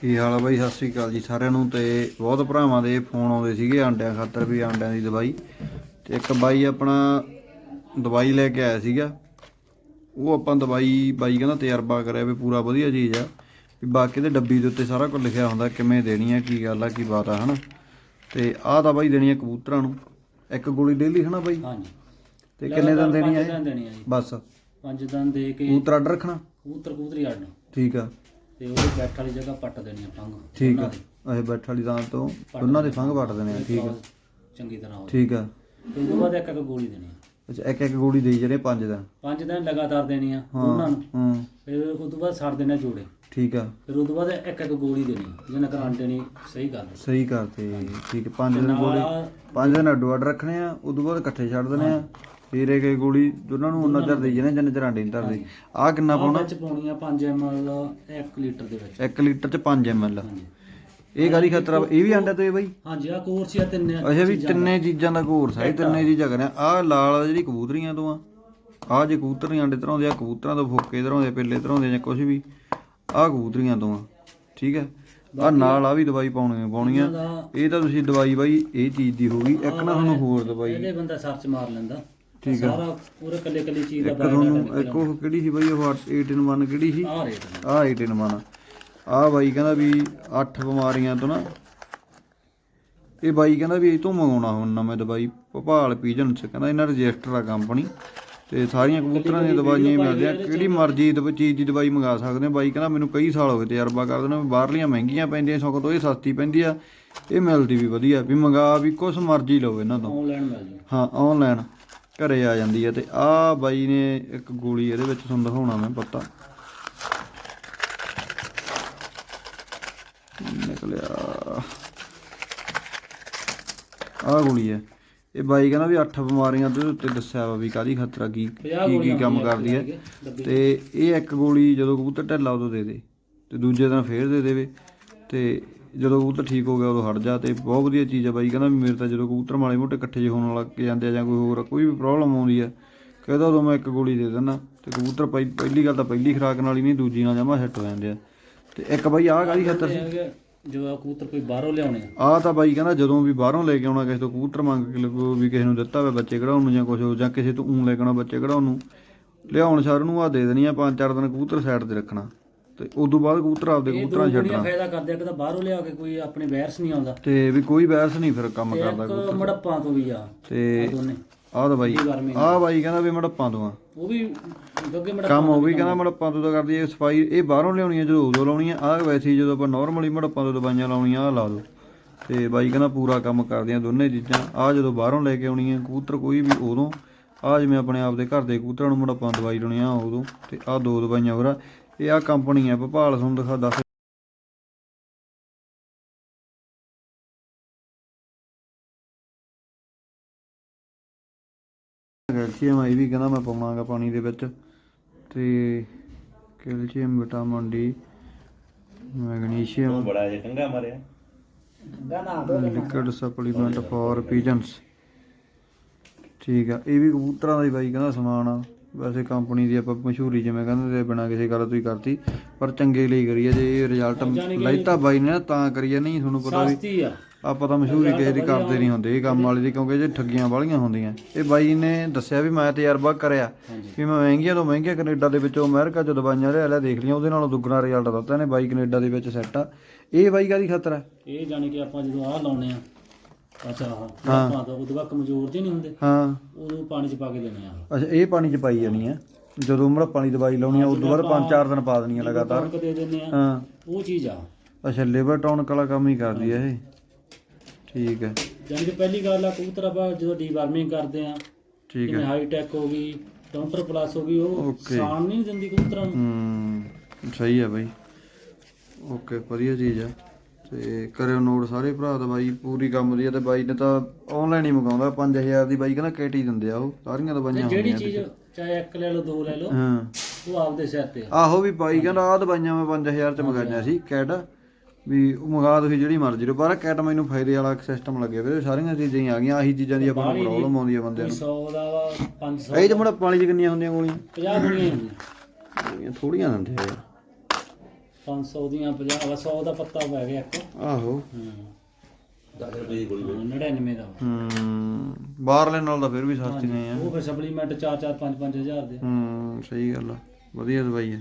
ਕੀ ਹਾਲ ਆ ਬਾਈ? ਸਤਿ ਸ੍ਰੀ ਅਕਾਲ ਜੀ ਸਾਰਿਆਂ ਨੂੰ ਤੇ ਬਹੁਤ ਭਰਾਵਾਂ ਦੇ ਫੋਨ ਆਉਂਦੇ ਸੀਗੇ ਆਂਡਿਆਂ ਖਾਤਰ ਵੀ ਆਂਡਿਆਂ ਦੀ ਦਵਾਈ। ਤੇ ਇੱਕ ਬਾਈ ਆਪਣਾ ਦਵਾਈ ਲੈ ਕੇ ਆਇਆ ਸੀਗਾ। ਉਹ ਆਪਾਂ ਦਵਾਈ ਬਾਈ ਕਹਿੰਦਾ ਤਜਰਬਾ ਕਰਿਆ ਵੀ ਪੂਰਾ ਵਧੀਆ ਚੀਜ਼ ਆ। ਵੀ ਬਾਕੀ ਦੇ ਡੱਬੀ ਦੇ ਉੱਤੇ ਸਾਰਾ ਕੁਝ ਲਿਖਿਆ ਹੁੰਦਾ ਕਿਵੇਂ ਦੇਣੀ ਆ ਕੀ ਗੱਲ ਆ ਕੀ ਬਾਤ ਆ ਹਨਾ? ਤੇ ਆਹ ਤਾਂ ਬਾਈ ਦੇਣੀ ਆ ਕਬੂਤਰਾਂ ਨੂੰ। ਇੱਕ ਗੋਲੀ ਡੇਲੀ ਹਨਾ ਬਾਈ? ਹਾਂਜੀ। ਤੇ ਕਿੰਨੇ ਦਿਨ ਦੇਣੀ ਆ ਪੰਜ ਇਹ? ਦਿਨ ਦੇਣੀ ਆ ਜੀ। ਬਸ। ਪੰਜ ਦਿਨ ਦੇ ਕੇ ਕਬੂਤਰ ਅੱਡ ਰੱਖਣਾ? ਕਬੂਤਰ ਕਬੂਤਰੀ ਆੜਨ ਠੀਕ ਆ। ਤੇ ਉਹਦੇ ਬੈਠ ਵਾਲੀ ਜਗ੍ਹਾ ਪੱਟ ਦੇਣੀ ਆ ਪੰਗ ਠੀਕ ਆ। ਇਹ ਬੈਠ ਵਾਲੀ ਥਾਂ ਤੋਂ ਦੋਨਾਂ ਦੇ ਫੰਗ ਵੱਟ ਦੇਣੇ ਆ ਠੀਕ ਆ। ਚੰਗੀ ਤਰ੍ਹਾਂ ਹੋ ਠੀਕ ਆ। ਤੇ ਉਸ ਤੋਂ ਬਾਅਦ ਇੱਕ ਇੱਕ ਗੋਲੀ ਦੇਣੀ ਆ। ਅੱਛਾ ਇੱਕ ਇੱਕ ਗੋਲੀ ਦੇਈ ਜਿਹੜੇ ਪੰਜ ਦਿਨ ਪੰਜ ਦਿਨ ਲਗਾਤਾਰ ਦੇਣੀ ਆ ਦੋਨਾਂ ਨੂੰ। ਹਾਂ। ਫਿਰ ਉਸ ਤੋਂ ਬਾਅਦ ਛੱਡ ਦੇਣਾ ਜੋੜੇ। ਠੀਕ ਆ। ਫਿਰ ਉਸ ਤੋਂ ਬਾਅਦ ਇੱਕ ਇੱਕ ਗੋਲੀ ਦੇਣੀ ਜਿਹਨਾਂ ਕਰੰਟ ਨਹੀਂ ਸਹੀ ਕਰ ਦੇ ਸਹੀ ਕਰਤੇ ਠੀਕ ਪੰਜ ਦਿਨ ਗੋਲੀ ਪੰਜ ਦਿਨ ਅੱਡੋ ਅੱਡ ਰੱਖਣੇ ਆ ਉਦੋਂ ਬਾਅਦ ਇਕੱਠੇ ਛੱਡ ਦੇਣੇ ਆ। ਇੱਕ ਇੱਕ ਗੋਲੀ ਦੋਨਾਂ ਨੂੰ ਉਹਨਾਂ ਚਿਰ ਦੇਈ ਜਾਣੇ ਜਿੰਨੇ ਚਿਰ ਨਹੀਂ ਧਰਦੇ। ਆਹ ਕਿੰਨਾ ਆਹ ਪਾਉਣਾ? ਵਿੱਚ ਪਾਉਣੀ ਆ 5 ml 1 ਲੀਟਰ ਦੇ ਵਿੱਚ। 1 ਲੀਟਰ ਚ 5 ml ਹਾਂਜੀ। ਇਹ ਗਾੜੀ ਖਤਰਾ ਇਹ ਵੀ ਆਂਡਾ ਤੋਂ ਇਹ ਬਾਈ? ਹਾਂਜੀ ਆ ਕੋਰਸ ਆ ਤਿੰਨੇ ਅੱਛਾ ਵੀ ਤਿੰਨੇ ਚੀਜ਼ਾਂ ਦਾ ਕੋਰਸ ਹੈ ਇਹ ਤਿੰਨੇ ਚੀਜ਼ਾਂ ਕਰਿਆ। ਆਹ ਲਾਲ ਜਿਹੜੀ ਕਬੂਤਰੀਆਂ ਤੋਂ ਆ। ਆਹ ਜੇ ਕਬੂਤਰੀਆਂ ਆਂਡੇ ਧਰਾਉਂਦੇ ਆ ਕਬੂਤਰਾਂ ਤੋਂ ਫੋਕੇ ਧਰਾਉਂਦੇ ਪੇਲੇ ਧਰਾਉਂਦੇ ਜਾਂ ਕੁਝ ਵੀ ਆਹ ਕਬੂਤਰੀਆਂ ਤੋਂ ਆ। ਠੀਕ ਹੈ? ਆ ਨਾਲ ਆ ਵੀ ਦਵਾਈ ਪਾਉਣੀ ਪਾਉਣੀ ਆ। ਦਾ ਇਹ ਤਾਂ ਤੁਸੀਂ ਦਵਾਈ ਬਾਈ ਇਹ ਚੀਜ਼ ਦੀ ਹੋ ਗਈ। ਇੱਕ ਨਾ ਤੁਹਾਨੂੰ ਹੋਰ ਦਵਾਈ। ਇਹਦੇ ਬੰਦਾ ਸਰਚ ਮਾਰ ਲੈਂਦਾ। ਠੀਕ ਆ। ਸਾਰਾ ਪੂਰੇ ਕੱਲੇ ਕੱਲੇ ਚੀਜ਼ ਦਾ ਇੱਕ ਤੁਹਾਨੂੰ ਇੱਕ ਉਹ ਕਿਹੜੀ ਸੀ ਬਾਈ ਉਹ 8 in 1 ਕਿਹੜੀ ਸੀ? ਆ ਰੇਟ ਆਹ 8 in 1 ਆਹ ਬਾਈ ਕਹਿੰਦਾ ਵੀ 8 ਬਿਮਾਰੀਆਂ ਤੋਂ ਨਾ ਇਹ ਬਾਈ ਕਹਿੰਦਾ ਵੀ ਇਹ ਤੋਂ ਮੰਗਾਉਣਾ ਹੁਣ ਨਵੇਂ ਦਵਾਈ ਭੋਪਾਲ ਪੀਜਨ ਚ। ਕਹਿੰਦਾ ਇਹਨਾਂ ਰਜਿਸਟਰ ਆ ਕੰਪਨੀ ਤੇ ਸਾਰੀਆਂ ਕਬੂਤਰਾਂ ਦੀਆਂ ਦਵਾਈਆਂ ਹੀ ਮਿਲਦੀਆਂ। ਕਿਹੜੀ ਮਰਜ਼ੀ ਦੀ ਚੀਜ਼ ਦੀ ਦਵਾਈ ਮੰਗਾ ਸਕਦੇ ਆ ਬਾਈ ਕਹਿੰਦਾ ਮੈਨੂੰ ਕਈ ਸਾਲ ਹੋ ਗਏ ਤਜਰਬਾ ਕਰਦੇ ਨੇ ਬਾਹਰਲੀਆਂ ਮਹਿੰਗੀਆਂ ਪੈਂਦੀਆਂ ਸਗੋਂ ਤੋਂ ਇਹ ਸਸਤੀ ਪੈਂਦੀ ਆ। ਇਹ ਮਿਲਦੀ ਵੀ ਵਧੀਆ ਵੀ ਮੰਗਾ ਵੀ ਕੁਛ ਮਰਜ਼ੀ ਲਓ ਇਹਨਾਂ ਤੋਂ। ਆਨਲਾਈਨ ਮਿਲ ਜੂ ਹਾਂ ਆਨਲਾਈਨ ਘਰੇ ਆ ਜਾਂਦੀ ਹੈ ਤੇ ਆਹ ਬਾਈ ਨੇ ਇੱਕ ਗੋਲੀ ਇਹਦੇ ਵਿੱਚ ਤੁਹਾਨੂੰ ਦਿਖਾਉਣਾ ਮੈਂ ਪਤਾ। ਨਿਕਲਿਆ। ਆਹ ਗੋਲੀ ਹੈ। ਇਹ ਬਾਈ ਕਹਿੰਦਾ ਵੀ 8 ਬਿਮਾਰੀਆਂ ਦੇ ਉੱਤੇ ਦੱਸਿਆ ਵਾ ਵੀ ਕਾਦੀ ਖਤਰਾ ਕੀ ਕੀ ਕੀ ਕੰਮ ਕਰਦੀ ਹੈ। ਤੇ ਇਹ ਇੱਕ ਗੋਲੀ ਜਦੋਂ ਕਬੂਤਰ ਢਿੱਲਾ ਉਦੋਂ ਦੇ ਦੇ। ਤੇ ਦੂਜੇ ਦਿਨ ਫੇਰ ਦੇ ਦੇਵੇ। ਤੇ ਜਦੋਂ ਕਬੂਤਰ ਠੀਕ ਹੋ ਗਿਆ ਉਦੋਂ ਹਟ ਜਾ ਤੇ ਬਹੁਤ ਵਧੀਆ ਚੀਜ਼ ਆ ਬਾਈ ਕਹਿੰਦਾ ਵੀ ਮੇਰੇ ਤਾਂ ਜਦੋਂ ਕਬੂਤਰ ਮਾੜੇ ਮੋਟੇ ਇਕੱਠੇ ਜਿਹੇ ਹੋਣ ਲੱਗ ਜਾਂਦੇ ਆ ਜਾਂ ਕੋਈ ਹੋਰ ਕੋਈ ਵੀ ਪ੍ਰੋਬਲਮ ਆਉਂਦੀ ਆ ਕਹਿੰਦਾ ਉਦੋਂ ਮੈਂ ਇੱਕ ਗੋਲੀ ਦੇ ਦਿੰਦਾ ਤੇ ਕਬੂਤਰ ਪਹਿ- ਪਹਿਲੀ ਗੱਲ ਤਾਂ ਪਹਿਲੀ ਖੁਰਾਕ ਨਾਲ ਹੀ ਨਹੀਂ ਦੂਜੀ ਨਾਲ ਜਮਾ ਸੈੱਟ ਹੋ ਜਾਂਦੇ ਆ। ਤੇ ਇੱਕ ਬਾਈ ਆਹ ਕਾਦੀ ਖਤਰ ਸੀ? ਜਦੋਂ ਕਬੂਤਰ ਕੋਈ ਬਾਹਰੋਂ ਲਿਆਉਣੇ ਆ। ਆਹ ਤਾਂ ਬਾਈ ਕਹਿੰਦਾ ਜਦੋਂ ਵੀ ਬਾਹਰੋਂ ਲੈ ਕੇ ਆਉਣਾ ਕਿਸੇ ਤੋਂ ਕਬੂਤਰ ਮੰਗ ਕੇ ਲੱਗੋ ਵੀ ਕਿਸੇ ਨੂੰ ਦਿੱਤਾ ਹੋਵੇ ਬੱਚੇ ਕਢਾਉਣ ਨੂੰ ਜਾਂ ਕੁਝ ਜਾਂ ਕਿਸੇ ਤੋਂ ਊਂ ਲੈ ਕੇ ਆਉਣਾ ਬੱਚੇ ਕਢਾਉਣ ਨੂੰ ਲਿਆਉਣ ਸਾਰ ਨੂੰ ਆ ਦੇ ਦੇਣੀ ਆ ਪੰਜ ਚਾਰ ਦਿਨ ਕਬੂਤਰ ਸਾਈਡ ਤੇ ਰੱਖਣਾ। ਤੇ ਉਦੋਂ ਬਾਅਦ ਕਬੂਤਰ ਆਪਦੇ ਇਹ ਦੋ ਕਬੂਤਰਾਂ ਕੁੜੀਆਂ ਛੱਡਣਾ। ਫਾਇਦਾ ਕਰਦੇ ਆ ਕਿ ਤਾਂ ਬਾਹਰੋਂ ਲਿਆ ਕੇ ਕੋਈ ਆਪਣੇ ਵਾਇਰਸ ਨਹੀਂ ਆਉਂਦਾ। ਤੇ ਵੀ ਕੋਈ ਬਹਿਸ ਨਹੀਂ ਫਿਰ ਕੰਮ ਕਰਦਾ ਇੱਕ ਮੜੱਪਾਂ ਤੋਂ ਵੀ ਆ ਤੇ ਦੋਨੇ। ਆਹ ਤਾਂ ਬਾਈ ਗਰਮੀ ਆਹ ਬਾਈ ਕਹਿੰਦਾ ਵੀ ਮੜੱਪਾਂ ਤੋਂ ਆ। ਉਹ ਵੀ ਗੱਗੇ ਮੜੱਪਾਂ ਕੰਮ ਉਹ ਵੀ ਕਹਿੰਦਾ ਮੜੱਪਾਂ ਤੋਂ ਤਾਂ ਕਰਦੀ ਹੈ ਸਫ਼ਾਈ ਇਹ ਬਾਹਰੋਂ ਲਿਆਉਣੀ ਹੈ ਜਦੋਂ ਉਦੋਂ ਲਾਉਣੀ ਆ। ਆਹ ਵੈਸੇ ਹੀ ਜਦੋਂ ਆਪਾਂ ਨਾਰਮਲੀ ਮੜੱਪਾਂ ਤੋਂ ਦਵਾਈਆਂ ਲਾਉਣੀਆਂ ਆਹ ਲਾ ਦੋ ਤੇ ਬਾਈ ਕਹਿੰਦਾ ਪੂਰਾ ਕੰਮ ਕਰਦੀਆਂ ਦੋਨੇ ਚੀਜ਼ਾਂ। ਆਹ ਜਦੋਂ ਬਾਹਰੋਂ ਲੈ ਕੇ ਆਉਣੀ ਹੈ ਕਬੂਤਰ ਕੋਈ ਵੀ ਉਦੋਂ ਆਹ ਜਿਵੇਂ ਆਪਣੇ ਆਪ ਦੇ ਘਰ ਦੇ ਕਬੂਤਰਾਂ ਨੂੰ ਮੜੱਪਾਂ ਦਵਾਈ ਲਾਉਣੀ ਆ ਉਦੋਂ। ਤੇ ਆਹ ਦੋ ਦਵਾਈਆਂ ਹੋਰ ਆ। ਇਹ ਆ ਕੰਪਨੀ ਆ ਭੋਪਾਲ ਤੁਹਾਨੂੰ ਦਿਖਾ ਦੱਸ। ਕੈਲਸ਼ੀਅਮ ਇਹ ਵੀ ਕਹਿੰਦਾ ਮੈਂ ਪਾਉਣਾਗਾ ਪਾਣੀ ਦੇ ਵਿੱਚ। ਤੇ ਕੈਲਸ਼ੀਅਮ ਵਿਟਾਮਿਨ ਡੀ ਮੈਗਨੀਸ਼ੀਅਮ ਬੜਾ ਜਿਹਾ ਕੰਗਾ ਮਾਰਿਆ। ਲਿਕਵਿਡ ਸਪਲੀਮੈਂਟ ਫॉर ਪੀਜਨਸ ਠੀਕ ਆ ਇਹ ਵੀ ਕਬੂਤਰਾਂ ਦਾ ਹੀ ਬਾਈ ਕਹਿੰਦਾ ਸਮਾਨ ਆ। ਵੈਸੇ ਕੰਪਨੀ ਦੀ ਆਪਾਂ ਮਸ਼ਹੂਰੀ ਜਿਵੇਂ ਕਹਿੰਦੇ ਤੇ ਬਿਨਾਂ ਕਿਸੇ ਗੱਲ ਤੋਂ ਹੀ ਕਰਤੀ ਪਰ ਚੰਗੇ ਲਈ ਕਰੀਏ ਜੇ ਇਹ ਰਿਜ਼ਲਟ ਲੈਤਾ ਬਾਈ ਨੇ ਤਾਂ ਕਰੀਏ ਨਹੀਂ ਤੁਹਾਨੂੰ ਪਤਾ ਵੀ ਆਪਾਂ ਤਾਂ ਮਸ਼ਹੂਰੀ ਕਿਸੇ ਦੀ ਕਰਦੇ ਨਹੀਂ ਹੁੰਦੇ ਇਹ ਕੰਮ ਵਾਲੇ ਦੀ ਕਿਉਂਕਿ ਜੇ ਠੱਗੀਆਂ ਵਾਲੀਆਂ ਹੁੰਦੀਆਂ। ਇਹ ਬਾਈ ਨੇ ਦੱਸਿਆ ਵੀ ਮੈਂ ਤਜਰਬਾ ਕਰਿਆ ਵੀ ਮੈਂ ਮਹਿੰਗੀਆਂ ਤੋਂ ਮਹਿੰਗੀਆਂ ਕੈਨੇਡਾ ਦੇ ਵਿੱਚੋਂ ਅਮਰੀਕਾ ਚ ਦਵਾਈਆਂ ਲਿਆ ਲਿਆ ਦੇਖ ਲਈਆਂ ਉਹਦੇ ਨਾਲੋਂ ਦੁੱਗਣਾ ਰਿਜ਼ਲਟ ਦਿੱਤਾ ਇਹਨੇ ਬਾਈ ਕੈਨੇਡਾ ਦੇ ਵਿੱਚ ਸੈੱਟ ਆ। ਇਹ ਬਾਈ ਕਾਦੀ ਖਤਰ ਇਹ ਜਾਣੀ ਕਿ ਆਪਾਂ ਜਦੋਂ ਆਹ ਲਾਉਣੇ ਆ ਅੱਛਾ ਆਹ ਆਪਾਂ ਤਾਂ ਉਦੋਂ ਬਾਅਦ ਕਮਜ਼ੋਰ ਜਿਹੇ ਨਹੀਂ ਹੁੰਦੇ। ਹਾਂ। ਉਦੋਂ ਪਾਣੀ ਚ ਪਾ ਕੇ ਦੇਣੇ ਆ। ਅੱਛਾ ਇਹ ਪਾਣੀ ਚ ਪਾਈ ਜਾਣੀ ਆ। ਜਦੋਂ ਮੜੱਪਾਂ ਦੀ ਦਵਾਈ ਲਾਉਣੀ ਆ ਉਦੋਂ ਬਾਅਦ ਪੰਜ ਚਾਰ ਦਿਨ ਪਾ ਦੇਣੀ ਆ ਲਗਾਤਾਰ। ਟੌਨਕ ਦੇ ਦਿੰਦੇ ਆ ਹਾਂ। ਉਹ ਚੀਜ਼ ਆ। ਅੱਛਾ ਲਿਵਰ ਟੌਨਕ ਵਾਲਾ ਕੰਮ ਹੀ ਕਰਦੀ ਆ ਇਹ। ਠੀਕ ਹੈ ਜਾਣੀ ਕਿ ਪਹਿਲੀ ਗੱਲ ਆ ਕਬੂਤਰ ਆਪਾਂ ਜਦੋਂ ਡੀਵਾਰਮਿੰਗ ਕਰਦੇ ਆ ਠੀਕ ਹੈ ਜਿਵੇਂ ਹਾਈ ਟੈਕ ਹੋ ਗਈ ਕਾਊਂਟਰ ਪਲੱਸ ਹੋ ਗਈ ਉਹ Okay. ਸਾਣ ਨਹੀਂ ਦਿੰਦੀ ਕਬੂਤਰਾਂ ਨੂੰ। ਹੂੰ ਸਹੀ ਆ ਬਾਈ। ਓਕੇ ਵਧੀਆ ਚੀਜ਼ ਆ। ਤੇ ਕਰਿਓ ਨੋਟ ਸਾਰੇ ਭਰਾ ਦਾ ਬਾਈ ਪੂਰੀ ਕੰਮ ਦੀ ਆ ਤੇ ਬਾਈ ਨੇ ਤਾਂ ਆਨਲਾਈਨ ਹੀ ਮੰਗਾਉਂਦਾ 5000 ਦੀ ਬਾਈ ਕਹਿੰਦਾ ਕਿਟ ਹੀ ਦਿੰਦੇ ਆ ਉਹ ਸਾਰੀਆਂ ਦਵਾਈਆਂ ਜਿਹੜੀ ਹੁੰਦੀਆਂ ਚੀਜ਼ ਚਾਹੇ ਇੱਕ ਲੈ ਲਓ ਦੋ ਲੈ ਲਓ ਹਾਂ। ਉਹ ਆਪਦੇ ਸਿਰ ਤੇ ਆ। ਆਹੋ ਵੀ ਬਾਈ ਕਹਿੰਦਾ ਆ ਦਵਾਈਆਂ ਮੈਂ 5000 ਚ ਮੰਗਾਈਆਂ ਸੀ ਕੈਟ ਵੀ ਉਹ ਮੰਗਾ ਤੁਸੀਂ ਜਿਹੜੀ ਮਰਜ਼ੀ ਲਓ ਪਰ ਕੈਟ ਮੈਨੂੰ ਫਾਇਦੇ ਵਾਲਾ ਸਿਸਟਮ ਲੱਗਿਆ ਵੀਰੇ ਸਾਰੀਆਂ ਚੀਜ਼ਾਂ ਹੀ ਆ ਗਈਆਂ ਆਹੀ ਚੀਜ਼ਾਂ ਦੀ ਆਪਾਂ ਨੂੰ ਪ੍ਰੋਬਲਮ ਆਉਂਦੀ ਆ ਬੰਦਿਆਂ ਕੋਈ 100 ਦਾ ਵਾ 500 ਨੂੰ ਇਹ ਚ ਮੁੜਾ ਪਾਣੀ ਚ ਕਿੰਨੀਆਂ ਹੁੰਦੀਆਂ ਗੋਲੀਆਂ? 50 ਗੋਲੀਆਂ। ਹੁੰਦੀਆਂ ਗੋਲੀਆਂ ਥੋੜੀਆਂ ਦਿੰਦੇ ਆ 500 ਦੀਆਂ 50 ਵਾ 100 ਦਾ ਪੱਤਾ ਪੈ ਗਿਆ ਇੱਕ। ਆਹੋ। ਹੂੰ। 10 ਰੁਪਏ ਦੀ ਗੋਲੀ 99 ਦਾ। ਵਾ। ਹੂੰ ਬਾਹਰਲੇ ਨਾਲ ਤਾਂ ਫਿਰ ਵੀ ਸਸਤੀਆਂ ਆ। ਉਹ ਫਿਰ ਸਪਲੀਮੈਂਟ 4 4 5 5000 ਦੇ। ਹੂੰ ਸਹੀ ਗੱਲ ਆ ਵਧੀਆ ਦਵਾਈ ਆ।